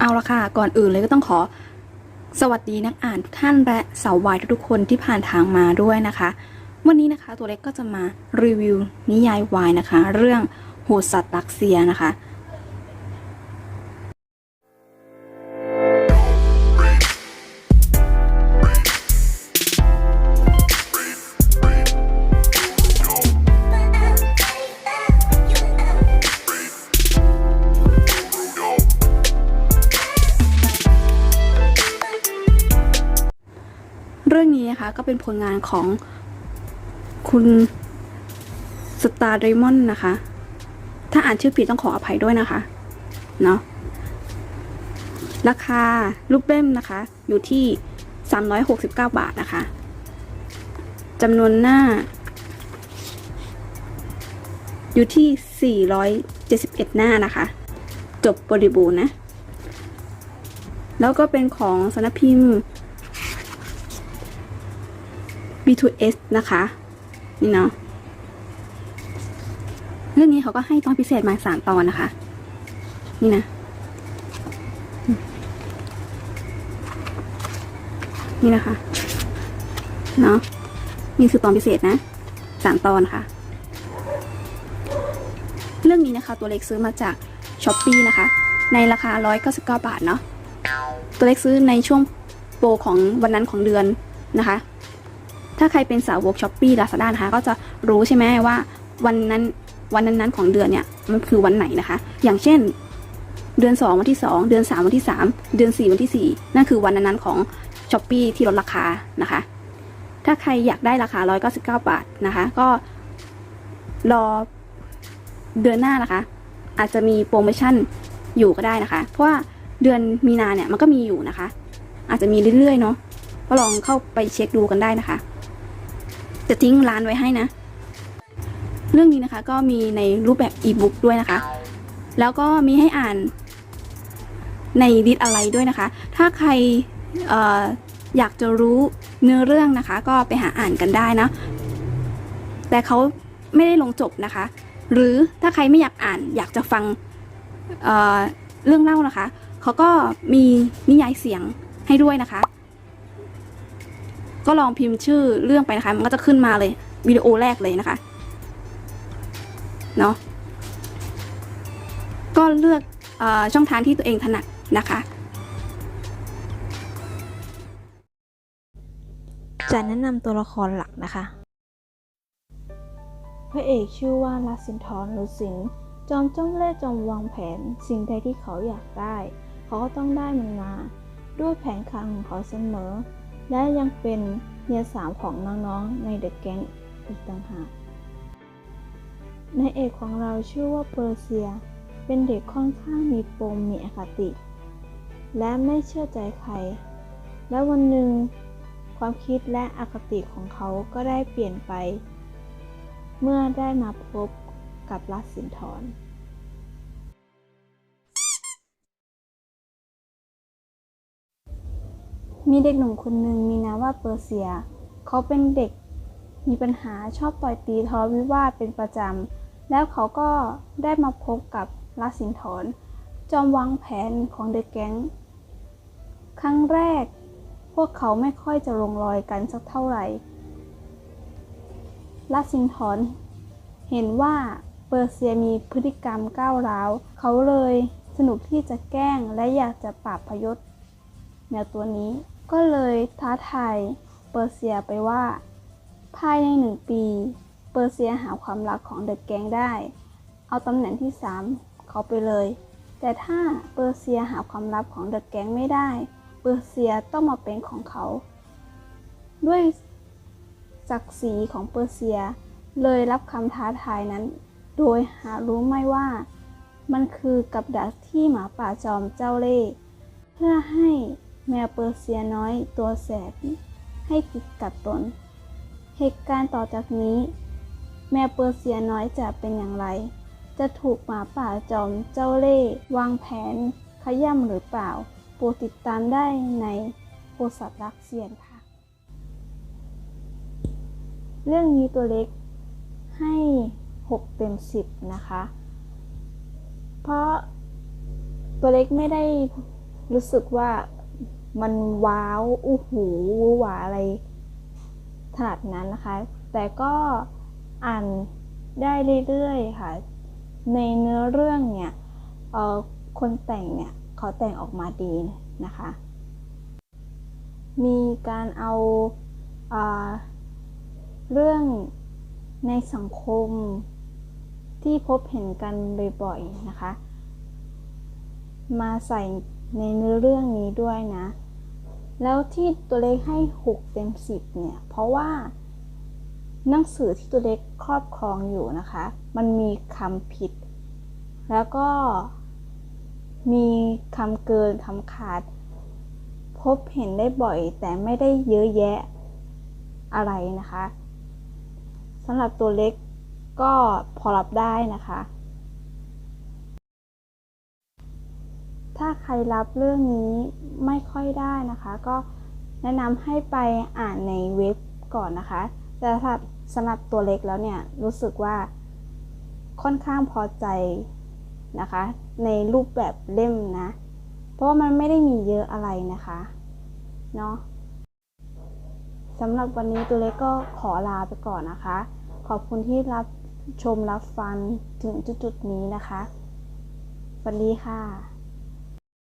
เอาละค่ะ ก่อนอื่นเลยก็ต้องขอสวัสดีนักอ่านทุกท่านและสาววายทุกๆคนที่ผ่านทางมาด้วยนะคะ วันนี้นะคะตัวเล็กก็จะมารีวิวนิยายวายนะคะ เรื่องโหดสัตว์รักเซียนะคะ ก็เป็นผลงานของคุณสตาร์ไดมอนด์นะคะ ถ้าอ่านชื่อผิดต้องขออภัยด้วยนะคะ เนาะราคารูปเล่มนะคะ อยู่ที่ 369 บาทนะคะจำนวนหน้า อยู่ที่ 471 หน้านะคะ จบบริบูรณ์นะ แล้วก็เป็นของสนพิมพ์ B2S นะคะ นี่เนาะเรื่องนี้เขาก็ให้ตอนพิเศษมาสามตอนนะคะ นี่นะ นี่นะคะ เนาะนี่คือตอนพิเศษนะสามตอนค่ะ เรื่องนี้นะคะ ตัวเล็กซื้อมาจากช้อปปีนะคะ ในราคา 199 บาทเนาะตัวเล็กซื้อในช่วงโปรของวันนั้นของเดือนนะคะ ถ้าใครเป็นสาวกช้อปปี้ลาซาด้านะคะก็จะรู้ใช่ไหมว่าวันนั้นวันนั้นๆของเดือนเนี่ยมันคือวันไหนนะคะ อย่างเช่น เดือน 2 วันที่ 2 เดือน 3 วันที่ 3 เดือน 4 วันที่ 4 นั่นคือวันนั้นๆของช้อปปีที่ลดราคานะคะ ถ้าใครอยากได้ราคา 199 บาทนะคะ ก็รอเดือนหน้านะคะ อาจจะมีโปรโมชั่นอยู่ก็ได้นะคะ เพราะว่าเดือนมีนาเนี่ยมันก็มีอยู่นะคะ อาจจะมีเรื่อยๆเนาะก็ลองเข้าไปเช็คดูกันได้นะคะ จะทิ้งร้านไว้ให้นะ เรื่องนี้นะคะก็มีในรูปแบบอีบุ๊กด้วยนะคะ แล้วก็มีให้อ่านในดิสอะไรด้วยนะคะ ถ้าใครอออยากจะรู้เนื้อเรื่องนะคะ ก็ไปหาอ่านกันได้นะ แต่เขาไม่ได้ลงจบนะคะ หรือถ้าใครไม่อยากอ่านอยากจะฟังเเรื่องเล่านะคะ เขาก็มีนิยายเสียงให้ด้วยนะคะ ก็ลองพิมพ์ชื่อเรื่องไปนะคะ มันก็จะขึ้นมาเลยวิดีโอแรกเลยนะคะ เนาะก็เลือกเออช่องทางที่ตัวเองถนัดนะคะ จะแนะนำตัวละครหลักนะคะ พระเอกชื่อว่าลาสินทรหรือสิงห์จอมจ้องเล่ห์จอมวางแผน สิ่งใดที่เขาอยากได้ เขาก็ต้องได้มันมา ด้วยแผนการของเขาเสมอ และยังเป็นเมียสาวของน้องๆในเดอะแก๊งอีกต่างหากนายเอกของเราชื่อว่าเปอร์เซีย เป็นเด็กค่อนข้างมีปมมีอคติ และไม่เชื่อใจใคร และวันหนึ่งความคิดและอคติของเขาก็ได้เปลี่ยนไป เมื่อได้มาพบกับลัสินทร มีเด็กหนุ่มคนหนึ่งมีนามว่าเปอร์เซีย เขาเป็นเด็กมีปัญหาชอบต่อยตีทะเลาะวิวาทเป็นประจำ แล้วเขาก็ได้มาพบกับลัสินทรจอมวางแผนของเดอะแก๊ง ครั้งแรก พวกเขาไม่ค่อยจะลงรอยกันสักเท่าไหร่ลัสินทรเห็นว่าเปอร์เซียมีพฤติกรรมก้าวร้าว เขาเลยสนุกที่จะแกล้งและอยากจะปราบพยศแมวตัวนี้ ก็เลยท้าทายเปอร์เซียไปว่า ภายในหนึ่งปี เปอร์เซียหาความรักของเดอะแกงได้ เอาตำแหน่งที่ 3 เขาไปเลย แต่ถ้าเปอร์เซียหาความลับของเดอะแกงไม่ได้ เปอร์เซียต้องมาเป็นของเขา ด้วยศักดิ์ศรีของเปอร์เซีย เลยรับคำท้าทายนั้น โดยหารู้ไม่ว่า มันคือกับดักที่หมาป่าจอมเจ้าเล่ห์เพื่อให้ แมวเปอร์เซียน้อยตัวแสบให้ติดกับตน เหตุการณ์ต่อจากนี้ แมวเปอร์เซียน้อยจะเป็นอย่างไร จะถูกหมาป่าจอมเจ้าเล่ห์วางแผน ขย่ำหรือเปล่า โปรดติดตามได้ในโอสัตว์รักเซียนค่ะ เรื่องนี้ตัวเล็กให้ 6 เต็ม 10 นะคะ เพราะตัวเล็กไม่ได้รู้สึกว่า มันว้าวอู้หูวูหวาอะไรขนาดนั้นนะคะ แต่ก็อ่านได้เรื่อยๆค่ะ ในเนื้อเรื่องเนี่ยเออคนแต่งเนี่ยเขาแต่งออกมาดีนะคะ มีการเอาอาเรื่องในสังคมที่พบเห็นกันบ่อยๆนะคะ มาใส่ในเนื้อเรื่องนี้ด้วยนะ แล้วที่ตัวเล็กให้ 6 เต็ม 10 เนี่ย เพราะว่าหนังสือที่ตัวเล็กครอบครองอยู่นะคะ มันมีคำผิด แล้วก็มีคำเกินคำขาด พบเห็นได้บ่อยแต่ไม่ได้เยอะแยะอะไรนะคะสำหรับตัวเล็กก็พอรับได้นะคะ ถ้าใครรับเรื่องนี้ไม่ค่อยได้นะคะ ก็แนะนำให้ไปอ่านในเว็บก่อนนะคะ แต่สำหรับสำหรับตัวเล็กแล้วเนี่ยรู้สึกว่าค่อนข้างพอใจนะคะ ในรูปแบบเล่มนะ เพราะว่ามันไม่ได้มีเยอะอะไรนะคะเนาะสำหรับวันนี้ตัวเล็กก็ขอลาไปก่อนนะคะ ขอบคุณที่รับชมรับฟังถึงจุดๆนี้นะคะสวัสดีค่ะ